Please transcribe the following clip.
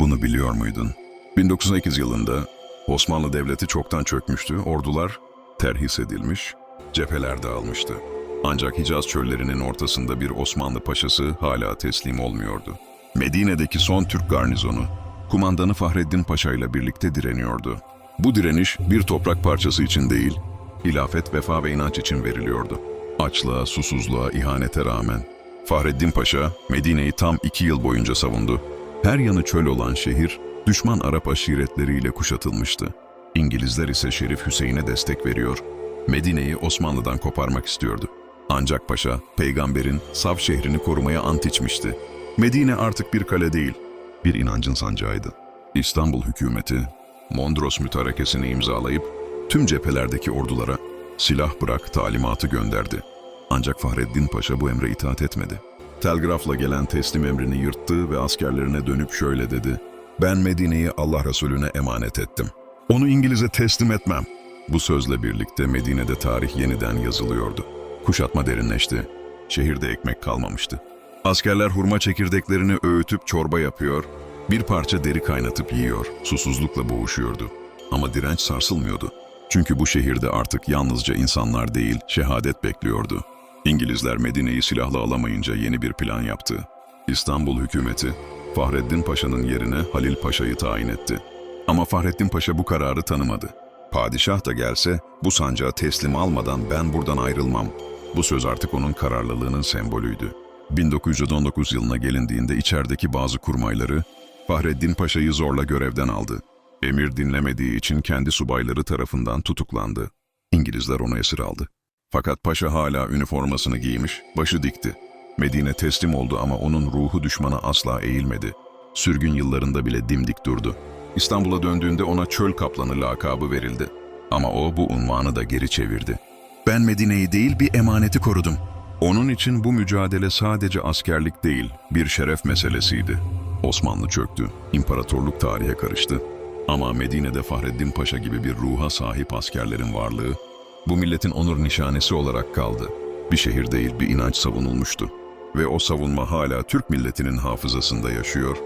Bunu biliyor muydun? 1908 yılında Osmanlı Devleti çoktan çökmüştü, ordular terhis edilmiş, cepheler dağılmıştı. Ancak Hicaz çöllerinin ortasında bir Osmanlı paşası hala teslim olmuyordu. Medine'deki son Türk garnizonu, kumandanı Fahreddin Paşa ile birlikte direniyordu. Bu direniş bir toprak parçası için değil, hilafet, vefa ve inanç için veriliyordu. Açlığa, susuzluğa, ihanete rağmen Fahreddin Paşa Medine'yi tam iki yıl boyunca savundu. Her yanı çöl olan şehir, düşman Arap aşiretleriyle kuşatılmıştı. İngilizler ise Şerif Hüseyin'e destek veriyor. Medine'yi Osmanlı'dan koparmak istiyordu. Ancak paşa, peygamberin saf şehrini korumaya ant içmişti. Medine artık bir kale değil, bir inancın sancağıydı. İstanbul hükümeti, Mondros mütarekesini imzalayıp tüm cephelerdeki ordulara silah bırak talimatı gönderdi. Ancak Fahreddin Paşa bu emre itaat etmedi. Telgrafla gelen teslim emrini yırttı ve askerlerine dönüp şöyle dedi. Ben Medine'yi Allah Resulüne emanet ettim. Onu İngiliz'e teslim etmem. Bu sözle birlikte Medine'de tarih yeniden yazılıyordu. Kuşatma derinleşti. Şehirde ekmek kalmamıştı. Askerler hurma çekirdeklerini öğütüp çorba yapıyor, bir parça deri kaynatıp yiyor, susuzlukla boğuşuyordu. Ama direnç sarsılmıyordu. Çünkü bu şehirde artık yalnızca insanlar değil, şehadet bekliyordu. İngilizler Medine'yi silahla alamayınca yeni bir plan yaptı. İstanbul hükümeti, Fahreddin Paşa'nın yerine Halil Paşa'yı tayin etti. Ama Fahreddin Paşa bu kararı tanımadı. Padişah da gelse bu sancağı teslim almadan ben buradan ayrılmam. Bu söz artık onun kararlılığının sembolüydü. 1919 yılına gelindiğinde içerideki bazı kurmayları Fahreddin Paşa'yı zorla görevden aldı. Emir dinlemediği için kendi subayları tarafından tutuklandı. İngilizler onu esir aldı. Fakat paşa hala üniformasını giymiş, başı dikti. Medine teslim oldu ama onun ruhu düşmana asla eğilmedi. Sürgün yıllarında bile dimdik durdu. İstanbul'a döndüğünde ona çöl kaplanı lakabı verildi. Ama o bu unvanı da geri çevirdi. Ben Medine'yi değil bir emaneti korudum. Onun için bu mücadele sadece askerlik değil, bir şeref meselesiydi. Osmanlı çöktü, imparatorluk tarihe karıştı. Ama Medine'de Fahreddin Paşa gibi bir ruha sahip askerlerin varlığı, bu milletin onur nişanesi olarak kaldı. Bir şehir değil, bir inanç savunulmuştu. Ve o savunma hala Türk milletinin hafızasında yaşıyor